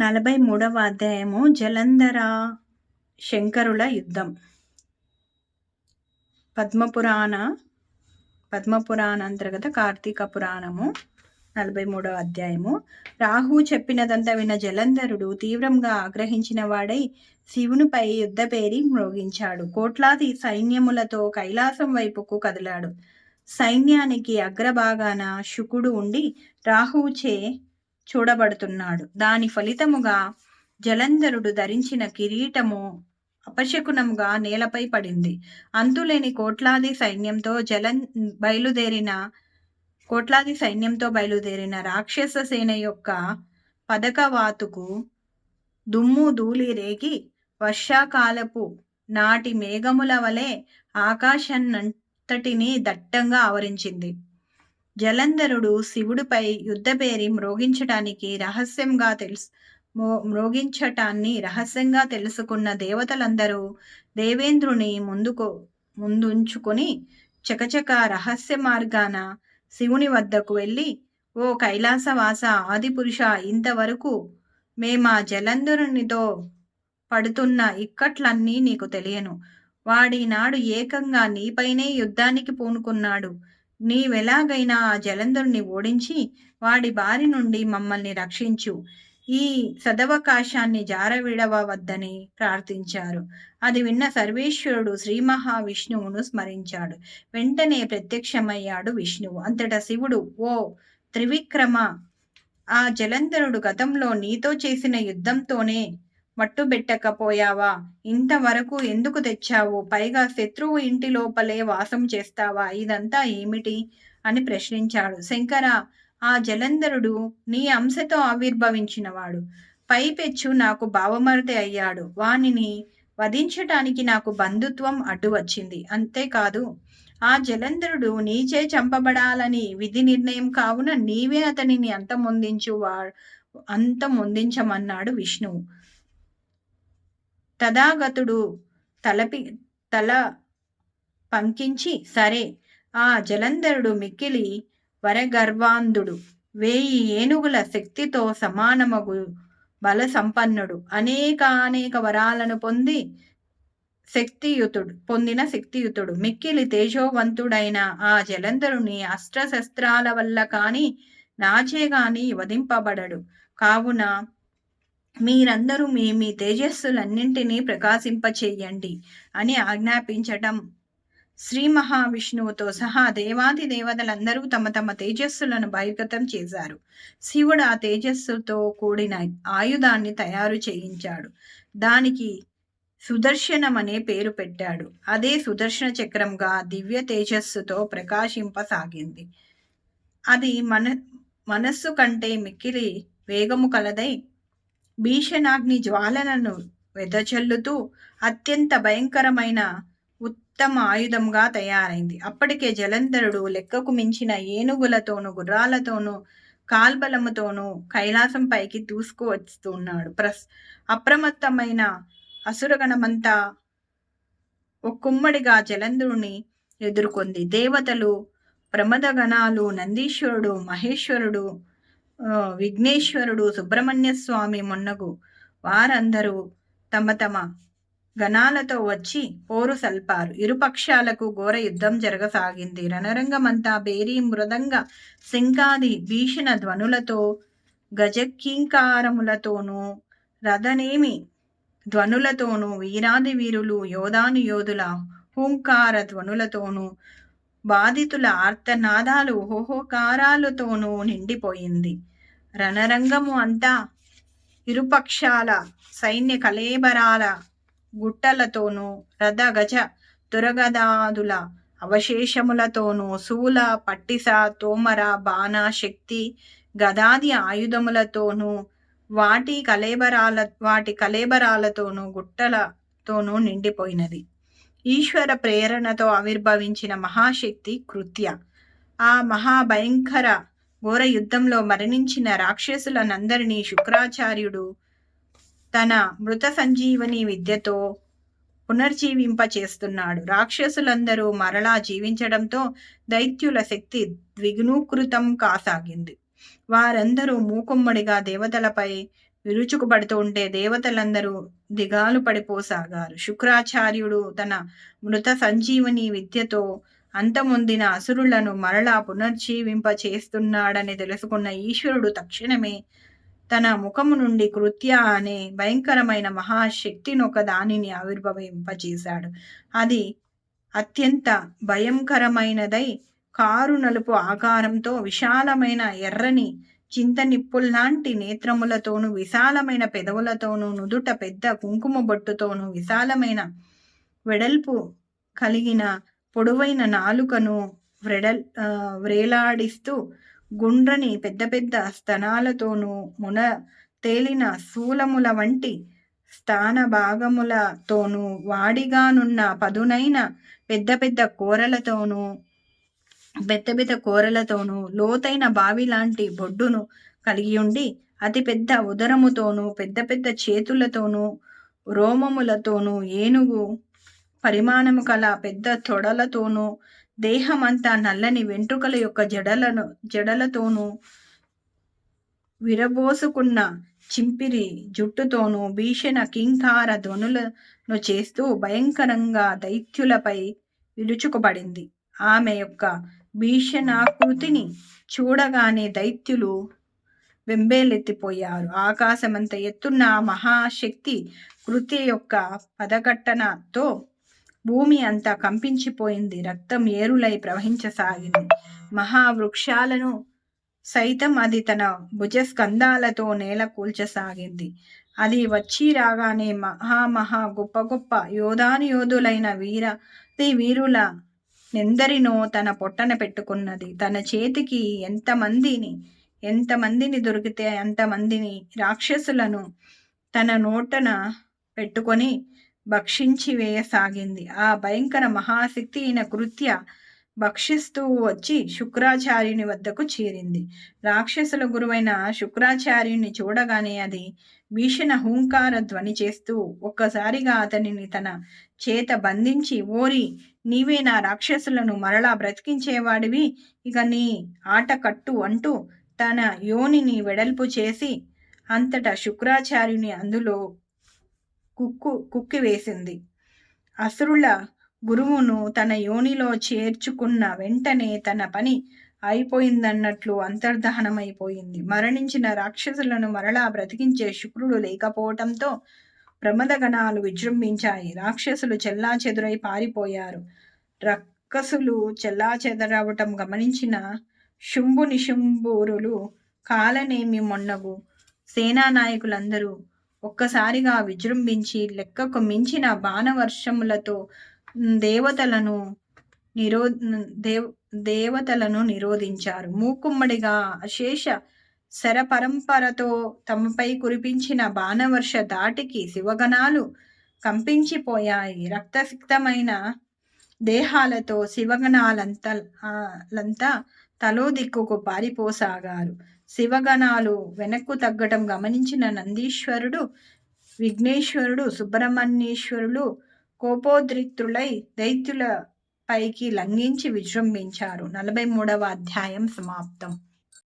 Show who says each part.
Speaker 1: నలభై మూడవ అధ్యాయము జలంధర శంకరుల యుద్ధం. పద్మపురాణ పద్మపురాణ అంతర్గత కార్తీక పురాణము నలభై మూడవ అధ్యాయము. రాహు చెప్పినదంతా విన్న జలంధరుడు తీవ్రంగా ఆగ్రహించిన వాడై శివునిపై యుద్ధ పేరి మ్రోగించాడు. కోట్లాది సైన్యములతో కైలాసం వైపుకు కదిలాడు. సైన్యానికి అగ్రభాగాన శుకుడు ఉండి రాహుచే చూడబడుతున్నాడు. దాని ఫలితముగా జలంధరుడు ధరించిన కిరీటము అపశకునముగా నేలపై పడింది. అంతులేని కోట్లాది సైన్యంతో జలం బయలుదేరిన కోట్లాది సైన్యంతో బయలుదేరిన రాక్షస సేన యొక్క పదకవాతుకు దుమ్ము ధూళి రేగి వర్షాకాలపు నాటి మేఘముల వలె ఆకాశాన్నంతటినీ దట్టంగా ఆవరించింది. జలంధరుడు శివుడిపై యుద్ధపేరి మ్రోగించటానికి రహస్యంగా తెలుసు. మ్రోగించటాన్ని రహస్యంగా తెలుసుకున్న దేవతలందరూ దేవేంద్రుని ముందుకు ముందుంచుకొని చకచక రహస్య మార్గాన శివుని వద్దకు వెళ్ళి ఓ కైలాసవాస ఆదిపురుష ఇంతవరకు మేమా జలంధరునితో పడుతున్న ఇక్కట్లన్నీ నీకు తెలియను. వాడి నాడు ఏకంగా నీపైనే యుద్ధానికి పూనుకున్నాడు. నీవెలాగైనా ఆ జలంధరుని ఓడించి వాడి బారి నుండి మమ్మల్ని రక్షించు. ఈ సదవకాశాన్ని జారవిడవద్దని ప్రార్థించారు. అది విన్న సర్వేశ్వరుడు శ్రీ మహావిష్ణువును స్మరించాడు. వెంటనే ప్రత్యక్షమయ్యాడు విష్ణువు. అంతటా శివుడు ఓ త్రివిక్రమ ఆ జలంధరుడు గతంలో నీతో చేసిన యుద్ధంతోనే మట్టుబెట్టకపోయావా ఇంతవరకు ఎందుకు తెచ్చావు? పైగా శత్రువు ఇంటి లోపలే వాసం చేస్తావా? ఇదంతా ఏమిటి? అని ప్రశ్నించాడు. శంకర ఆ జలంధరుడు నీ అంశతో ఆవిర్భవించినవాడు. పైపెచ్చు నాకు భావమరతి అయ్యాడు. వానిని వధించటానికి నాకు బంధుత్వం అడ్డు వచ్చింది. అంతేకాదు ఆ జలంధరుడు నీచే చంపబడాలని విధి నిర్ణయం కావున నీవే అతనిని అంతమొందించు వా అంతమొందించమన్నాడు విష్ణువు. తథాగతుడు తలపి తల పంకించి సరే ఆ జలంధరుడు మిక్కిలి వరగర్వాంధుడు. వేయి ఏనుగుల శక్తితో సమానమగు బల సంపన్నుడు అనేక అనేక వరాలను పొంది శక్తియుతుడు పొందిన శక్తియుతుడు. మిక్కిలి తేజోవంతుడైన ఆ జలంధరుని అస్త్రశస్త్రాల వల్ల కాని నాచే గాని వధింపబడడు. కావున మీరందరూ మీ మీ తేజస్సులన్నింటినీ ప్రకాశింపచేయండి అని ఆజ్ఞాపించటం. శ్రీ మహావిష్ణువుతో సహా దేవాది దేవతలందరూ తమ తమ తేజస్సులను బహిర్గతం చేశారు. శివుడు ఆ తేజస్సుతో కూడిన ఆయుధాన్ని తయారు చేయించాడు. దానికి సుదర్శనం అనే పేరు పెట్టాడు. అదే సుదర్శన చక్రంగా దివ్య తేజస్సుతో ప్రకాశింపసాగింది. అది మన మనస్సు కంటే మిక్కిలి వేగము కలదై భీషణాగ్ని జ్వాలలను వెదచల్లుతూ అత్యంత భయంకరమైన ఉత్తమ ఆయుధంగా తయారైంది. అప్పటికే జలంధరుడు లెక్కకు మించిన ఏనుగులతోనూ గుర్రాలతోనూ కాల్బలముతోనూ కైలాసం పైకి దూసుకువస్తున్నాడు ప్రస్ అప్రమత్తమైన అసురగణమంతా ఒక్కుమ్మడిగా జలంధరుని ఎదుర్కొంది. దేవతలు ప్రమదగణాలు నందీశ్వరుడు మహేశ్వరుడు విఘ్నేశ్వరుడు సుబ్రహ్మణ్య స్వామి మొన్నగు వారందరూ తమ తమ గణాలతో వచ్చి పోరు సల్పారు. ఇరుపక్షాలకు ఘోర యుద్ధం జరగసాగింది. రణరంగమంతా బేరీ మృదంగ సింకాది భీషణ ధ్వనులతో గజకీంకారములతోనూ రథనేమి ధ్వనులతోనూ వీరాది వీరులు యోధాను యోధుల హూంకార ధ్వనులతోనూ బాధితుల ఆర్తనాదాలు హోహోకారాలతోనూ నిండిపోయింది. రణరంగము అంతా ఇరుపక్షాల సైన్య కలేబరాల గుట్టలతోనూ రథ గజ దురగదాదుల అవశేషములతోనూ శూల పట్టిస తోమర బాణ శక్తి గదాది ఆయుధములతోనూ వాటి కలేబరాల వాటి కలేబరాలతోనూ గుట్టలతోనూ నిండిపోయినది. ఈశ్వర ప్రేరణతో ఆవిర్భవించిన మహాశక్తి కృత్య. ఆ మహాభయంకర ఘోర యుద్ధంలో మరణించిన రాక్షసులనందరినీ శుక్రాచార్యుడు తన మృత సంజీవని విద్యతో పునర్జీవింప చేస్తున్నాడు. రాక్షసులందరూ మరలా జీవించడంతో దైత్యుల శక్తి ద్విగుణీకృతం కాసాగింది. వారందరూ మూకుమ్మడిగా దేవతలపై విరుచుకుపడుతూ ఉంటే దేవతలందరూ దిగాలు పడిపోసాగారు. శుక్రాచార్యుడు తన మృత సంజీవని విద్యతో అంతమొందిన అసురులను మరలా పునర్జీవింప చేస్తున్నాడని తెలుసుకున్న ఈశ్వరుడు తక్షణమే తన ముఖము నుండి కృత్య అనే భయంకరమైన మహాశక్తిని ఒక దానిని ఆవిర్భవింపచేశాడు అది అత్యంత భయంకరమైనదై కారు నలుపు ఆకారంతో విశాలమైన ఎర్రని చింతనిప్పుల్లాంటి నేత్రములతోనూ విశాలమైన పెదవులతోనూ నుదుట పెద్ద కుంకుమ బొట్టుతోనూ విశాలమైన వెడల్పు కలిగిన పొడవైన నాలుకను వ్రెడ వ్రేలాడిస్తూ గుండ్రని పెద్ద పెద్ద స్తనాలతోనూ మున తేలిన శూలముల వంటి స్థాన భాగములతోనూ వాడిగానున్న పదునైన పెద్ద పెద్ద కూరలతోనూ పెద్ద పెద్ద కూరలతోనూ లోతైన బావి లాంటి బొడ్డును కలిగి ఉండి అతి పెద్ద ఉదరముతోనూ పెద్ద పెద్ద చేతులతోనూ రోమములతోనూ ఏనుగు పరిమాణము కల పెద్ద తొడలతోనూ దేహమంతా నల్లని వెంట్రుకల యొక్క జడలను జడలతోనూ విరబోసుకున్న చింపిరి జుట్టుతోనూ భీషణ కింకార ధ్వనులను చేస్తూ భయంకరంగా దైత్యులపై విరుచుకుపడింది. ఆమె యొక్క భీషణాకృతిని చూడగానే దైత్యులు వెంబేలెత్తిపోయారు. ఆకాశమంత ఎత్తున్న మహాశక్తి కృతి యొక్క పదఘట్టనతో భూమి అంతా కంపించిపోయింది. రక్తం ఏరులై ప్రవహించసాగింది. మహావృక్షాలను సైతం అది తన భుజస్కంధాలతో నేల కూల్చసాగింది. అది వచ్చి రాగానే మహా మహా గొప్ప గొప్ప యోధాను యోధులైన వీర వీరుల నెందరినో తన పొట్టన పెట్టుకున్నది. తన చేతికి ఎంతమందిని ఎంతమందిని దొరికితే అంతమందిని రాక్షసులను తన నోటన పెట్టుకొని భక్షించి వేయసాగింది. ఆ భయంకర మహాశక్తి అయిన కృత్య భక్షిస్తూ వచ్చి శుక్రాచార్యుని వద్దకు చేరింది. రాక్షసుల గురువైన శుక్రాచార్యుని చూడగానే అది భీషణ హూంకార ధ్వని చేస్తూ ఒక్కసారిగా అతనిని తన చేత బంధించి ఓరి నీవే నా రాక్షసులను మరలా బ్రతికించేవాడివి? ఇక నీ ఆట కట్టు అంటూ తన యోనిని వెడల్పు చేసి అంతటా శుక్రాచార్యుని అందులో కుక్కు కుక్కి వేసింది. అసురుల గురువును తన యోనిలో చేర్చుకున్న వెంటనే తన పని అయిపోయిందన్నట్లు అంతర్దహనమైపోయింది. మరణించిన రాక్షసులను మరలా బ్రతికించే శుక్రుడు లేకపోవటంతో ప్రమదగణాలు విజృంభించాయి. రాక్షసులు చెల్లా చెదురై పారిపోయారు. రక్కసులు చెల్లా చెదరవటం గమనించిన శుంభు నిశుంభూరులు కాలనేమి మొన్నగు సేనా నాయకులందరూ ఒక్కసారిగా విజృంభించి లెక్కకు మించిన బాణవర్షములతో దేవతలను నిరో దేవ దేవతలను నిరోధించారు. మూకుమ్మడిగా అశేష శరపరంపరతో తమపై కురిపించిన బాణవర్ష దాటికి శివగణాలు కంపించిపోయాయి. రక్తసిక్తమైన దేహాలతో శివగణాలంతా తలో దిక్కుకు పారిపోసాగారు. శివగణాలు వెనక్కు తగ్గటం గమనించిన నందీశ్వరుడు విఘ్నేశ్వరుడు సుబ్రహ్మణ్యేశ్వరులు కోపోద్రిక్తులై దైత్యుల పైకి లంఘించి విజృంభించారు. నలభై మూడవ అధ్యాయం సమాప్తం.